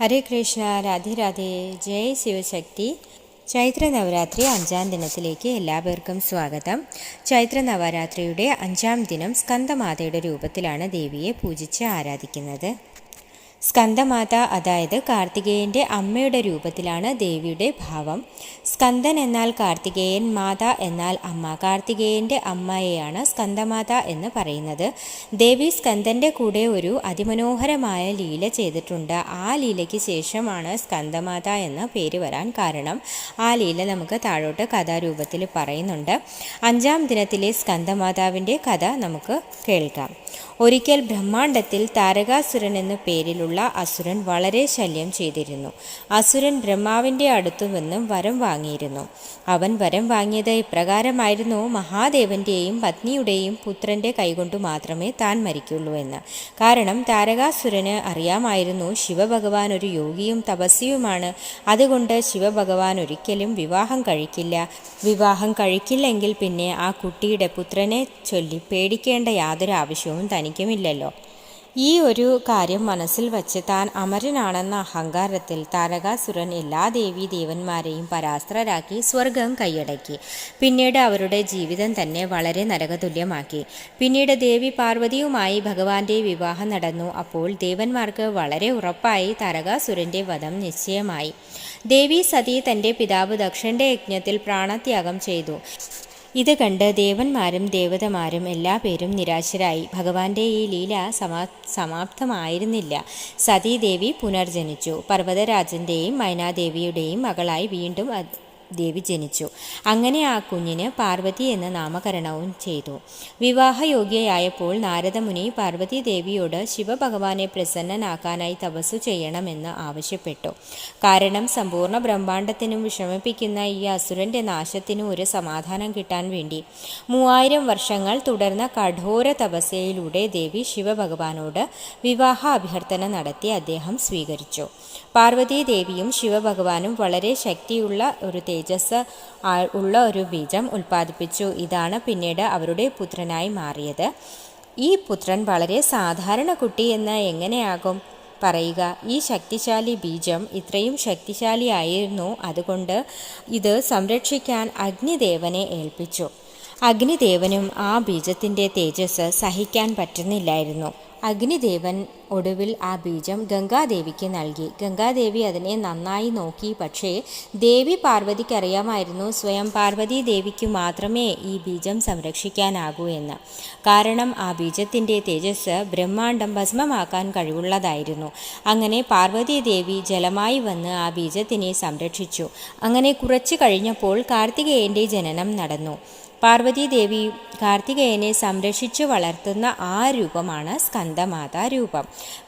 ഹരേ കൃഷ്ണ രാധേ രാധേ ജയ് ശിവശക്തി. ചൈത്ര നവരാത്രി അഞ്ചാം ദിനത്തിലേക്ക് എല്ലാവർക്കും സ്വാഗതം. ചൈത്ര നവരാത്രിയുടെ അഞ്ചാം ദിനം സ്കന്ദമാതയുടെ രൂപത്തിലാണ് ദേവിയെ പൂജിച്ച് ആരാധിക്കുന്നത്. സ്കന്ദമാത അതായത് കാർത്തികേയന്റെ അമ്മയുടെ രൂപത്തിലാണ് ദേവിയുടെ ഭാവം. സ്കന്ദൻ എന്നാൽ കാർത്തികേയൻ മാത എന്നാൽ അമ്മ. കാർത്തികേയന്റെ അമ്മയെയാണ് സ്കന്ദമാത എന്ന് പറയുന്നത്. ദേവി സ്കന്ദന്റെ കൂടെ ഒരു അതിമനോഹരമായ ലീല ചെയ്തിട്ടുണ്ട്. ആ ലീലയ്ക്ക് ശേഷമാണ് സ്കന്ദമാത എന്ന പേര് വരാൻ കാരണം. ആ ലീല നമുക്ക് താഴോട്ട് കഥാരൂപത്തിൽ പറയുന്നുണ്ട്. അഞ്ചാം ദിനത്തിലെ സ്കന്ദമാതാവിന്റെ കഥ നമുക്ക് കേൾക്കാം. ഒരിക്കൽ ബ്രഹ്മാണ്ടത്തിൽ താരകാസുരൻ എന്ന പേരിലുള്ള അസുരൻ വളരെ ശല്യം ചെയ്തിരുന്നു. അസുരൻ ബ്രഹ്മാവിന്റെ അടുത്തു നിന്നും വരം വാങ്ങിയിരുന്നു. അവൻ വരം വാങ്ങിയത് ഇപ്രകാരമായിരുന്നു മഹാദേവന്റെയും പത്നിയുടെയും പുത്രന്റെ കൈകൊണ്ടു മാത്രമേ താൻ മരിക്കുള്ളൂ എന്ന്. കാരണം താരകാസുരന് അറിയാമായിരുന്നു ശിവഭഗവാൻ ഒരു യോഗിയും തപസ്വിയുമാണ് അതുകൊണ്ട് ശിവഭഗവാൻ ഒരിക്കലും വിവാഹം കഴിക്കില്ല. വിവാഹം കഴിക്കില്ലെങ്കിൽ പിന്നെ ആ കുട്ടിയുടെ പുത്രനെ ചൊല്ലി പേടിക്കേണ്ട യാതൊരു ആവശ്യവും തനിക്കുമില്ലല്ലോ. ഈ ഒരു കാര്യം മനസ്സിൽ വച്ച് താൻ അമരനാണെന്ന അഹങ്കാരത്തിൽ താരകാസുരൻ എല്ലാ ദേവി ദേവന്മാരെയും പരാസ്ത്രരാക്കി സ്വർഗം കൈയടക്കി. പിന്നീട് അവരുടെ ജീവിതം തന്നെ വളരെ നരകതുല്യമാക്കി. പിന്നീട് ദേവി പാർവതിയുമായി ഭഗവാന്റെ വിവാഹം നടന്നു. അപ്പോൾ ദേവന്മാർക്ക് വളരെ ഉറപ്പായി താരകാസുരന്റെ വധം നിശ്ചയമായി. ദേവി സതി തന്റെ പിതാവ് ദക്ഷന്റെ യജ്ഞത്തിൽ പ്രാണത്യാഗം ചെയ്തു. ഇത് കണ്ട് ദേവന്മാരും ദേവതമാരും എല്ലാ പേരും നിരാശരായി. ഭഗവാന്റെ ഈ ലീല സമാ സമാപ്തമായിരുന്നില്ല. സതീദേവി പുനർജനിച്ചു. പർവതരാജന്റെയും മൈനാദേവിയുടെയും മകളായി വീണ്ടും ദേവി ജനിച്ചു. അങ്ങനെ ആ കുഞ്ഞിന് പാർവതി എന്ന നാമകരണവും ചെയ്തു. വിവാഹയോഗ്യയായപ്പോൾ നാരദമുനി പാർവതി ദേവിയോട് ശിവഭഗവാനെ പ്രസന്നനാക്കാനായി തപസ്സു ചെയ്യണമെന്ന് ആവശ്യപ്പെട്ടു. കാരണം സമ്പൂർണ ബ്രഹ്മാണ്ടത്തിനും വിഷമിപ്പിക്കുന്ന ഈ അസുരന്റെ നാശത്തിനും ഒരു സമാധാനം കിട്ടാൻ വേണ്ടി മൂവായിരം വർഷങ്ങൾ തുടർന്ന കഠോര തപസ്യയിലൂടെ ദേവി ശിവഭഗവാനോട് വിവാഹ അഭ്യർത്ഥന നടത്തി അദ്ദേഹം സ്വീകരിച്ചു. പാർവതി ദേവിയും ശിവഭഗവാനും വളരെ ശക്തിയുള്ള ഒരു തേജസ് ഉള്ള ഒരു ബീജം ഉൽപ്പാദിപ്പിച്ചു. ഇതാണ് പിന്നീട് അവരുടെ പുത്രനായി മാറിയത്. ഈ പുത്രൻ വളരെ സാധാരണ കുട്ടി എന്ന് എങ്ങനെയാകും? പറയുക ഈ ശക്തിശാലി ബീജം ഇത്രയും ശക്തിശാലിയായിരുന്നു. അതുകൊണ്ട് ഇത് സംരക്ഷിക്കാൻ അഗ്നിദേവനെ ഏൽപ്പിച്ചു. അഗ്നിദേവനും ആ ബീജത്തിന്റെ തേജസ് സഹിക്കാൻ പറ്റുന്നില്ലായിരുന്നു. അഗ്നിദേവൻ ഒടുവിൽ ആ ബീജം ഗംഗാദേവിക്ക് നൽകി. ഗംഗാദേവി അതിനെ നന്നായി നോക്കി. പക്ഷേ ദേവി പാർവതിക്കറിയാമായിരുന്നു സ്വയം പാർവതി ദേവിക്ക് മാത്രമേ ഈ ബീജം സംരക്ഷിക്കാനാകൂ എന്ന്. കാരണം ആ ബീജത്തിന്റെ തേജസ് ബ്രഹ്മാണ്ടം ഭസ്മമാക്കാൻ കഴിവുള്ളതായിരുന്നു. അങ്ങനെ പാർവതി ദേവി ജലമായി വന്ന് ആ ബീജത്തിനെ സംരക്ഷിച്ചു. അങ്ങനെ കുറച്ചു കഴിഞ്ഞപ്പോൾ കാർത്തികേയന്റെ ജനനം നടന്നു. പാർവതീദേവി കാർത്തികേയനെ സംരക്ഷിച്ചു വളർത്തുന്ന ആ രൂപമാണ് സ്കന്ദമാതാ രൂപം.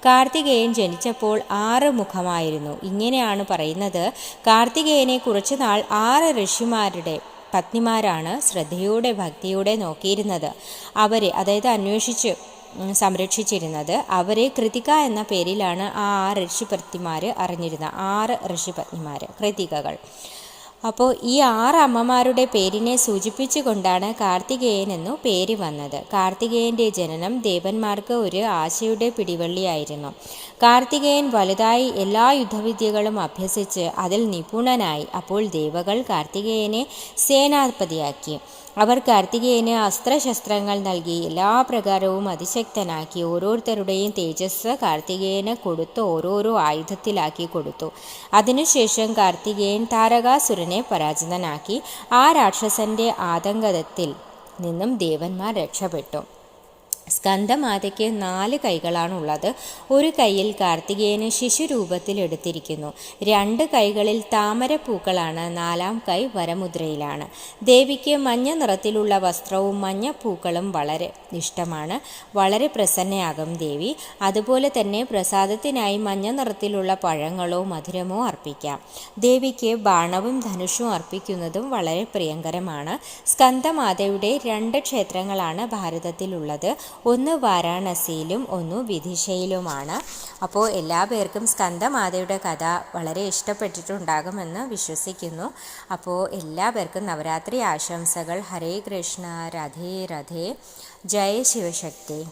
കാർത്തികേയൻ ജനിച്ചപ്പോൾ ആറ് മുഖമായിരുന്നു ഇങ്ങനെയാണ് പറയുന്നത്. കാർത്തികേയനെ കുറച്ചുനാൾ ആറ് ഋഷിമാരുടെ പത്നിമാരാണ് ശ്രദ്ധയോടെ ഭക്തിയോടെ നോക്കിയിരുന്നത്. അവരെ അതായത് അന്വേഷിച്ച് സംരക്ഷിച്ചിരുന്നത്. അവരെ കൃതിക എന്ന പേരിലാണ് ആ ആറ് ഋഷിപത്നിമാർ അറിഞ്ഞിരുന്നത്. ആറ് ഋഷിപത്നിമാർ കൃതികകൾ. അപ്പോൾ ഈ ആറ് അമ്മമാരുടെ പേരിനെ സൂചിപ്പിച്ചുകൊണ്ടാണ് കാർത്തികേയൻ എന്നു പേര് വന്നത്. കാർത്തികേയന്റെ ജനനം ദേവന്മാർക്ക് ഒരു ആശയുടെ പിടിവള്ളിയായിരുന്നു. കാർത്തികേയൻ വലുതായി എല്ലാ യുദ്ധവിദ്യകളും അഭ്യസിച്ച് അതിൽ നിപുണനായി. അപ്പോൾ ദേവകൾ കാർത്തികേയനെ സേനാധിപതിയാക്കി. അവർ കാർത്തികേയന് അസ്ത്രശസ്ത്രങ്ങൾ നൽകി എല്ലാ പ്രകാരവും അതിശക്തനാക്കി ഓരോരുത്തരുടെയും തേജസ് കാർത്തികേയന് കൊടുത്ത് ഓരോരോ ആയുധത്തിലാക്കി കൊടുത്തു. അതിനുശേഷം കാർത്തികേയൻ താരകാസുരനെ പരാജിതനാക്കി ആ രാക്ഷസന്റെ ആതങ്കത്തിൽ നിന്നും ദേവന്മാർ രക്ഷപ്പെട്ടു. സ്കന്ധമാതയ്ക്ക് നാല് കൈകളാണുള്ളത്. ഒരു കൈയിൽ കാർത്തികേയനെ ശിശുരൂപത്തിൽ എടുത്തിരിക്കുന്നു. രണ്ട് കൈകളിൽ താമരപ്പൂക്കളാണ്. നാലാം കൈ വരമുദ്രയിലാണ്. ദേവിക്ക് മഞ്ഞ നിറത്തിലുള്ള വസ്ത്രവും മഞ്ഞ പൂക്കളും വളരെ ഇഷ്ടമാണ്. വളരെ പ്രസന്നയാകും ദേവി. അതുപോലെ തന്നെ പ്രസാദത്തിനായി മഞ്ഞ നിറത്തിലുള്ള പഴങ്ങളോ മധുരമോ അർപ്പിക്കാം. ദേവിക്ക് ബാണവും ധനുഷും അർപ്പിക്കുന്നതും വളരെ പ്രിയങ്കരമാണ്. സ്കന്ധമാതയുടെ രണ്ട് ക്ഷേത്രങ്ങളാണ് ഭാരതത്തിലുള്ളത്. ഒന്ന് വാരാണസിയിലും ഒന്ന് വിദിശയിലുമാണ്. അപ്പോൾ എല്ലാ പേർക്കും സ്കന്ദമാതയുടെ കഥ വളരെ ഇഷ്ടപ്പെട്ടിട്ടുണ്ടാകുമെന്ന് വിശ്വസിക്കുന്നു. അപ്പോൾ എല്ലാ പേർക്കും നവരാത്രി ആശംസകൾ. ഹരേ കൃഷ്ണ രാധേ രഥേ ജയ ശിവശക്തി.